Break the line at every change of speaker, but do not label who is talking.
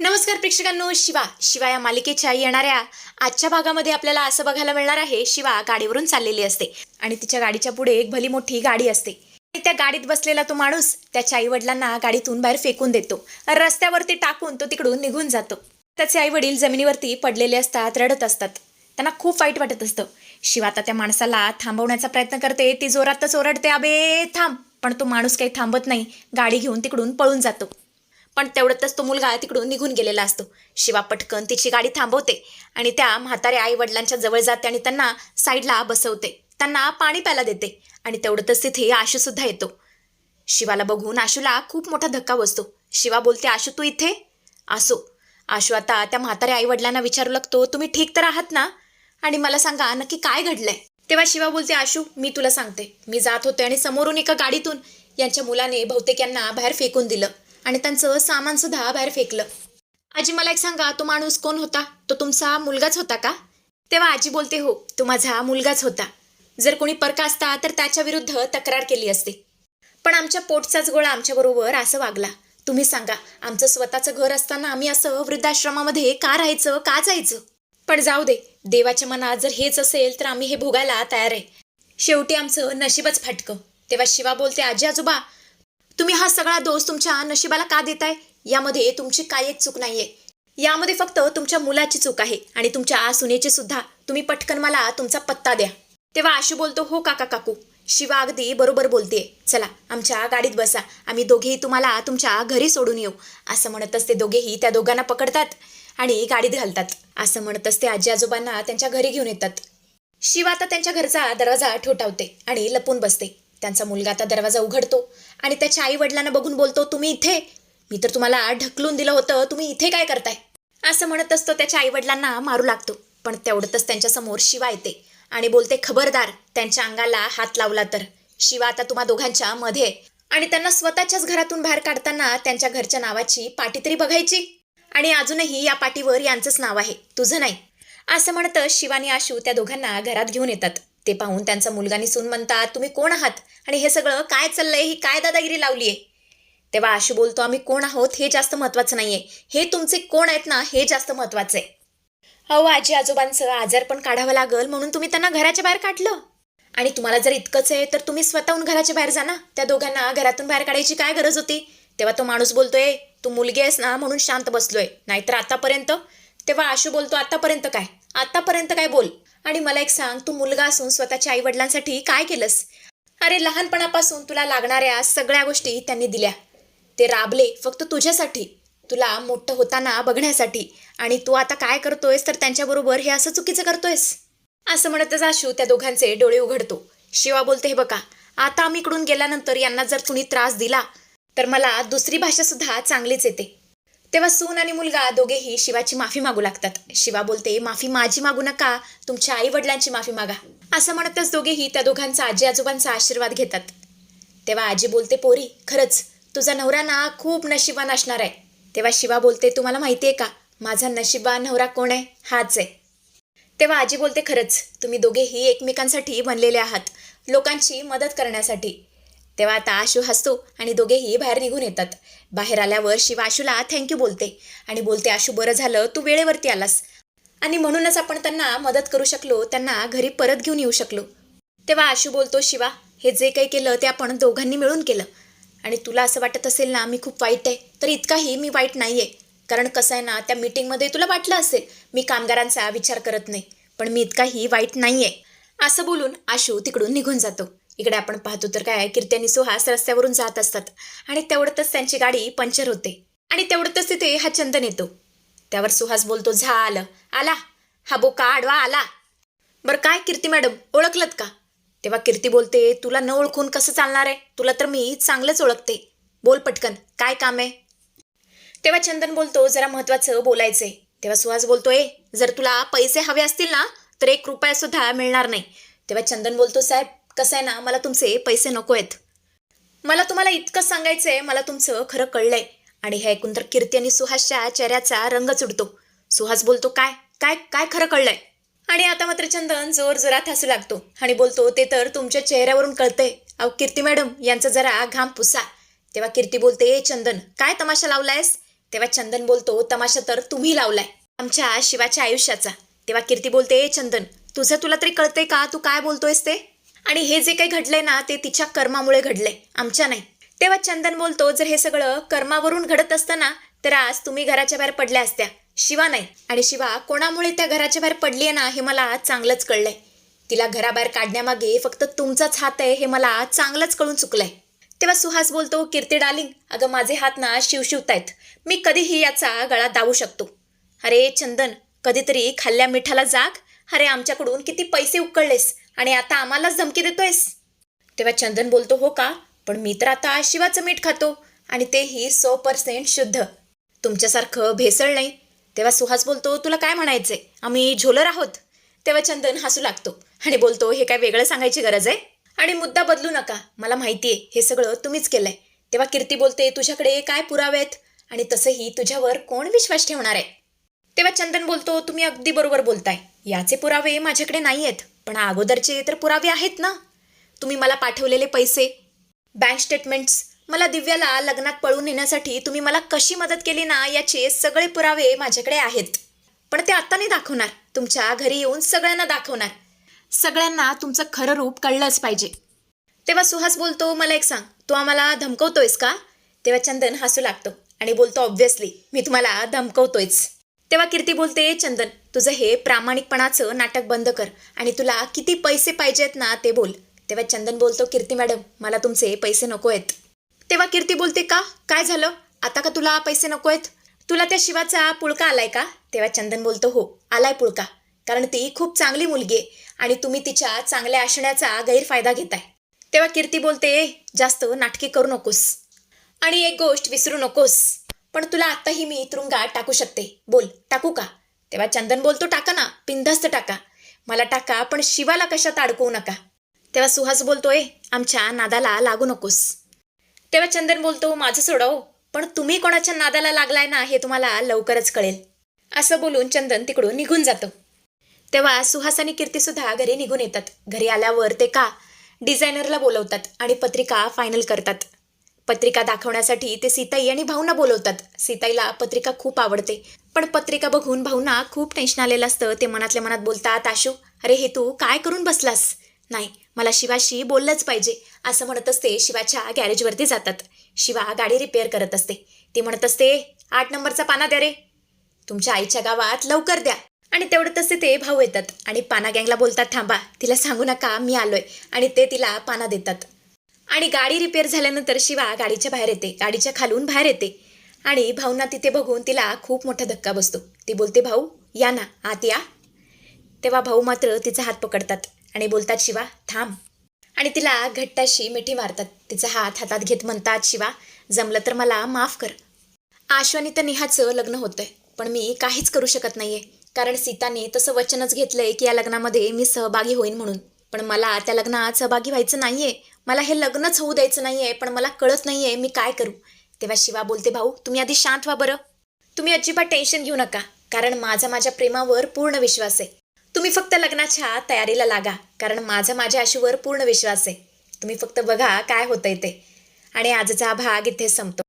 नमस्कार प्रेक्षकांनो शिवा. शिवा या मालिकेच्या येणाऱ्या आजच्या भागामध्ये आपल्याला असं बघायला मिळणार आहे शिवा गाडीवरून चाललेली असते आणि तिच्या गाडीच्या पुढे एक भली मोठी गाडी असते. आणि त्या गाडीत बसलेला तो माणूस त्याच्या आई वडिलांना गाडीतून बाहेर फेकून देतो. रस्त्यावरती टाकून तो तिकडून निघून जातो. त्याचे आई वडील जमिनीवरती पडलेले असतात रडत असतात. त्यांना खूप वाईट वाटत असतं. शिवा आता त्या माणसाला थांबवण्याचा प्रयत्न करते. ती जोरातच ओरडते अबे थांब. पण तो माणूस काही थांबत नाही. गाडी घेऊन तिकडून पळून जातो. पण तेवढ्यातच तो मुलगा तिकडून निघून गेलेला असतो. शिवा पटकन तिची गाडी थांबवते आणि त्या म्हाताऱ्या आई वडिलांच्या जवळ जाते आणि त्यांना साईडला बसवते. त्यांना पाणी प्यायला देते आणि तेवढंतच तिथे आशूसुद्धा येतो. शिवाला बघून आशूला खूप मोठा धक्का बसतो. शिवा बोलते आशू तू इथे? असो. आशू आता त्या म्हाताऱ्या आई वडिलांना विचारू लागतो. तुम्ही ठीक तर आहात ना? आणि मला सांगा नक्की काय घडलंय? तेव्हा शिवा बोलते आशू मी तुला सांगते. मी जात होते आणि समोरून एका गाडीतून यांच्या मुलाने बहुतेक यांना बाहेर फेकून दिलं. आणि त्यांचं सामान सुद्धा बाहेर फेकलं. आजी मला एक सांगा तो माणूस कोण होता? तो तुमचा मुलगाच होता का? तेव्हा आजी बोलते हो तो माझा मुलगाच होता. जर कोणी परका असता तर त्याच्या विरुद्ध तक्रार केली असते. पण आमच्या पोटचाच गोळा आमच्याबरोबर असं वागला. तुम्ही सांगा आमचं स्वतःचं घर असताना आम्ही असं वृद्धाश्रमामध्ये का राहायचं का जायचं? पण जाऊ दे देवाच्या मनात जर हेच असेल तर आम्ही हे भोगायला तयार आहे. शेवटी आमचं नशीबच फाटकं. तेव्हा शिवा बोलते आजी आजोबा तुम्ही हा सगळा दोष तुमच्या नशिबाला का देताय? यामध्ये तुमची काही एक चूक नाहीये. यामध्ये फक्त तुमच्या मुलाची चूक आहे आणि तुमच्या सुनेची सुद्धा. तुम्ही पटकन मला तुमचा पत्ता द्या. तेव्हा आशू बोलतो हो काका काकू. शिवा अगदी बरोबर बोलतेय. चला आमच्या गाडीत बसा. आम्ही दोघेही तुम्हाला तुमच्या घरी सोडून येऊ. असं म्हणतच ते दोघेही त्या दोघांना पकडतात आणि गाडीत घालतात. असं म्हणतच ते आजी आजोबांना त्यांच्या घरी घेऊन येतात. शिवा आता त्यांच्या घरचा दरवाजा ठोठावते आणि लपून बसते. त्यांचा मुलगा आता दरवाजा उघडतो आणि त्याच्या आई वडिलांना बघून बोलतो तुम्ही इथे? मी तर तुम्हाला ढकलून दिलं होतं. तुम्ही इथे काय करताय? असं म्हणत असतो त्याच्या आई वडिलांना मारू लागतो. पण तेवढंच त्यांच्यासमोर शिवा येते आणि बोलते खबरदार त्यांच्या अंगाला हात लावला तर. शिवा आता तुम्हा दोघांच्या मध्ये. आणि त्यांना स्वतःच्याच घरातून बाहेर काढताना त्यांच्या घरच्या नावाची पाटी तरी बघायची? आणि अजूनही या पाटीवर यांचंच नाव आहे. तुझं नाही. असं म्हणतं शिवानी आशू त्या दोघांना घरात घेऊन येतात. ते पाहून त्यांचा मुलगानी सून म्हणतात तुम्ही कोण आहात? आणि हे सगळं काय चाललंय? ही काय दादागिरी लावलीये? तेव्हा आशी बोलतो आम्ही कोण आहोत हे जास्त महत्वाचं नाहीये. हे तुमचे कोण आहेत ना हे जास्त महत्वाचं आहे अहो आजी आजोबांचं आजार पण काढावं लागल म्हणून तुम्ही त्यांना घराच्या बाहेर काढलं. आणि तुम्हाला जर इतकंच आहे तर तुम्ही स्वतःहून घराच्या बाहेर जा ना. त्या दोघांना घरातून बाहेर काढायची काय गरज होती? तेव्हा तो माणूस बोलतोय तू मुलगी आहेस ना म्हणून शांत बसलोय. नाहीतर आतापर्यंत? तेव्हा आशू बोलतो आतापर्यंत काय? आतापर्यंत काय बोल? आणि मला एक सांग तू मुलगा असून स्वतःच्या आई वडिलांसाठी काय केलंस? अरे लहानपणापासून तुला लागणाऱ्या सगळ्या गोष्टी त्यांनी दिल्या. ते राबले फक्त तुझ्यासाठी. तुला मोठं होताना बघण्यासाठी. आणि तू आता काय करतोयस तर त्यांच्याबरोबर हे असं चुकीचं करतोयस? असं म्हणतच आशू त्या दोघांचे डोळे उघडतो. शिवा बोलते हे बघा आता आम्ही इकडून गेल्यानंतर यांना जर कुणी त्रास दिला तर मला दुसरी भाषा सुद्धा चांगलीच येते. तेव्हा सून आणि मुलगा दोघेही शिवाची माफी मागू लागतात. शिवा बोलते माफी माझी मागू नका तुमच्या आई वडिलांची माफी मागा. असं म्हणतच दोघेही त्या दोघांचा आजी आजोबांचा आशीर्वाद घेतात. तेव्हा आजी बोलते पोरी खरंच तुझा नवरा ना खूप नशिबान असणार आहे. तेव्हा शिवा बोलते तुम्हाला माहिती आहे का माझा नशिबा नवरा कोण आहे? हाच आहे. तेव्हा आजी बोलते खरंच तुम्ही दोघेही एकमेकांसाठी बनलेले आहात लोकांची मदत करण्यासाठी. तेव्हा आता आशू हसतो आणि दोघेही बाहेर निघून येतात. बाहेर आल्यावर शिवा आशूला थँक्यू बोलते आणि बोलते आशू बरं झालं तू वेळेवरती आलास. आणि म्हणूनच आपण त्यांना मदत करू शकलो त्यांना घरी परत घेऊन येऊ शकलो. तेव्हा आशू बोलतो शिवा हे जे काही केलं ते आपण दोघांनी मिळून केलं. आणि तुला असं वाटत असेल ना मी खूप वाईट आहे तर इतकाही मी वाईट नाही आहे कारण कसं आहे ना त्या मीटिंगमध्ये तुला वाटलं असेल मी कामगारांचा विचार करत नाही पण मी इतकाही वाईट नाही आहे असं बोलून आशू तिकडून निघून जातो. इकडे आपण पाहतो तर काय कीर्ती आणि सुहास रस्त्यावरून जात असतात आणि तेवढ्यातच त्यांची गाडी पंक्चर होते. आणि तेवढ्यातच तिथे हा चंदन येतो. त्यावर सुहास बोलतो झालं आला. हा बोका आडवा आला. बरं काय कीर्ती मॅडम ओळखलत का? तेव्हा कीर्ती बोलते तुला न ओळखून कसं चालणार आहे? तुला तर मी चांगलंच ओळखते. बोल पटकन काय काम आहे? तेव्हा चंदन बोलतो जरा महत्वाचं बोलायचंय. तेव्हा सुहास बोलतोय जर तुला पैसे हवे असतील ना तर एक रुपया सुद्धा मिळणार नाही. तेव्हा चंदन बोलतो साहेब कसं आहे ना मला तुमचे पैसे नको आहेत. मला तुम्हाला इतकं सांगायचंय मला तुमचं खरं कळलंय. आणि हे ऐकून तर कीर्ती आणि सुहासच्या चेहऱ्याचा रंग चुडतो. सुहास बोलतो काय काय काय खरं कळलंय? आणि आता मात्र चंदन जोर जोरात हसू लागतो. आणि बोलतो ते तर तुमच्या चेहऱ्यावरून कळतंय. अहो कीर्ती मॅडम यांचा जरा घाम पुसा. तेव्हा कीर्ती बोलते ए चंदन काय तमाशा लावलायस? तेव्हा चंदन बोलतो तमाशा तर तुम्ही लावलाय आमच्या शिवाच्या आयुष्याचा. तेव्हा कीर्ती बोलते "ए चंदन तुझं तुला तरी कळतंय का? तू काय बोलतोयस ते? आणि हे जे काही घडलंय ना ते तिच्या कर्मामुळे घडलंय. आमच्या नाही. तेव्हा चंदन बोलतो जर हे सगळं कर्मावरून घडत असतं ना तर आज तुम्ही घराच्या बाहेर पडल्या असत्या. शिवा नाही. आणि शिवा कोणामुळे त्या घराच्या बाहेर पडली आहे ना हे मला चांगलंच कळलंय. तिला घराबाहेर काढण्यामागे फक्त तुमचाच हात आहे हे मला चांगलंच कळून चुकलंय. तेव्हा सुहास बोलतो कीर्ती डार्लिंग अगं माझे हात ना शिवशिवतायत मी कधीही याचा गळा दावू शकतो. अरे चंदन कधीतरी खाल्ल्या मिठाला जाग. अरे आमच्याकडून किती पैसे उकळलेस. आणि आता आम्हालाच धमकी देतोयस. तेव्हा चंदन बोलतो हो का? पण मी तर आता शिवाचं मीठ खातो आणि तेही सो पर्सेंट शुद्ध. तुमच्यासारखं भेसळ नाही. तेव्हा सुहास बोलतो तुला काय म्हणायचंय? आम्ही झोलर आहोत. तेव्हा चंदन हसू लागतो आणि बोलतो हे काय वेगळं सांगायची गरज आहे? आणि मुद्दा बदलू नका. मला माहिती आहे हे सगळं तुम्हीच केलंय. तेव्हा कीर्ती बोलते तुझ्याकडे काय पुरावे आहेत? आणि तसंही तुझ्यावर कोण विश्वास ठेवणार आहे? तेव्हा चंदन बोलतो तुम्ही अगदी बरोबर बोलताय. याचे पुरावे माझ्याकडे नाही आहेत. पण अगोदरचे तर पुरावे आहेत ना. तुम्ही मला पाठवलेले पैसे. Bank statements. मला दिव्याला लग्नात पळून नेण्यासाठी तुम्ही मला कशी मदत केली ना याचे सगळे पुरावे माझ्याकडे आहेत. पण ते आता नाही दाखवणार. तुमच्या घरी येऊन सगळ्यांना दाखवणार. सगळ्यांना तुमचं खरं रूप कळलंच पाहिजे. तेव्हा सुहास बोलतो मला एक सांग. तू आम्हाला धमकवतोयस का? तेव्हा चंदन हसू लागतो आणि बोलतो ऑब्व्हियसली मी तुम्हाला धमकवतोयच. तेव्हा कीर्ती बोलते चंदन तुझं हे प्रामाणिकपणाचं नाटक बंद कर आणि तुला किती पैसे पाहिजेत ना ते बोल. तेव्हा चंदन बोलतो कीर्ती मॅडम मला तुमचे पैसे नको आहेत. तेव्हा कीर्ती बोलते का? काय झालं? आता का तुला पैसे नको आहेत? तुला त्या शिवाचा पुळका आलाय का? तेव्हा चंदन बोलतो हो आलाय पुळका कारण ती खूप चांगली मुलगी आहे आणि तुम्ही तिच्या चांगल्या असण्याचा गैरफायदा घेताय. तेव्हा कीर्ती बोलते जास्त नाटकी करू नकोस आणि एक गोष्ट विसरू नकोस पण तुला आत्ताही मी तुरुंगात टाकू शकते. बोल टाकू का? तेव्हा चंदन बोलतो टाका ना पिंधस्त टाका. मला टाका पण शिवाला कशात अडकवू नका. तेव्हा सुहास बोलतोय आमच्या नादाला लागू नकोस. तेव्हा चंदन बोलतो माझं सोडव पण तुम्ही कोणाच्या नादाला लागलाय ना हे तुम्हाला लवकरच कळेल. असं बोलून चंदन तिकडून निघून जातं. तेव्हा सुहास आणि कीर्ती सुद्धा घरी निघून येतात. घरी आल्यावर ते का डिझायनरला बोलवतात आणि पत्रिका फायनल करतात. पत्रिका दाखवण्यासाठी ते सीताई आणि भाऊना बोलवतात. सीताईला पत्रिका खूप आवडते. पण पत्रिका बघून भाऊंना खूप टेन्शन आलेलं असतं. ते मनातल्या मनात बोलतात आशू अरे हे तू काय करून बसलास? नाही मला शिवाशी बोललंच पाहिजे. असं म्हणत असते शिवाच्या गॅरेजवरती जातात. शिवा गाडी रिपेअर करत असते. ती म्हणत असते आठ नंबरचा पाना द्या रे. तुमच्या आईच्या गावात लवकर द्या. आणि तेवढं तसे ते भाऊ येतात आणि पाना गँगला बोलतात थांबा तिला सांगू नका मी आलोय. आणि ते तिला पाना देतात. आणि गाडी रिपेअर झाल्यानंतर शिवा गाडीच्या बाहेर येते. गाडीच्या खालून बाहेर येते. आणि भाऊंना तिथे बघून तिला खूप मोठा धक्का बसतो. ती बोलते भाऊ या ना आत या. तेव्हा भाऊ मात्र तिचा हात पकडतात आणि बोलतात शिवा थांब. आणि तिला घट्टाशी मिठी मारतात. तिचा हात हातात घेत म्हणतात शिवा जमलं तर मला माफ कर. आशू आणि त्या नेहाचं लग्न होतंय पण मी काहीच करू शकत नाहीये. कारण सीताने तसं वचनच घेतलंय की या लग्नामध्ये मी सहभागी होईन म्हणून. पण मला त्या लग्नात सहभागी व्हायचं नाहीये. मला हे लग्नच होऊ द्यायचं नाहीये पण मला कळत नाहीये मी काय करू. तेव्हा शिवा बोलते भाऊ तुम्ही आधी शांत व्हा बरं. तुम्ही अजिबात टेन्शन घेऊ नका कारण माझा माझ्या प्रेमावर पूर्ण विश्वास आहे. तुम्ही फक्त लग्नाच्या तयारीला लागा कारण माझा माझ्या आशूवर पूर्ण विश्वास आहे. तुम्ही फक्त बघा काय होतंय ते. आणि आजचा भाग इथे संपतो.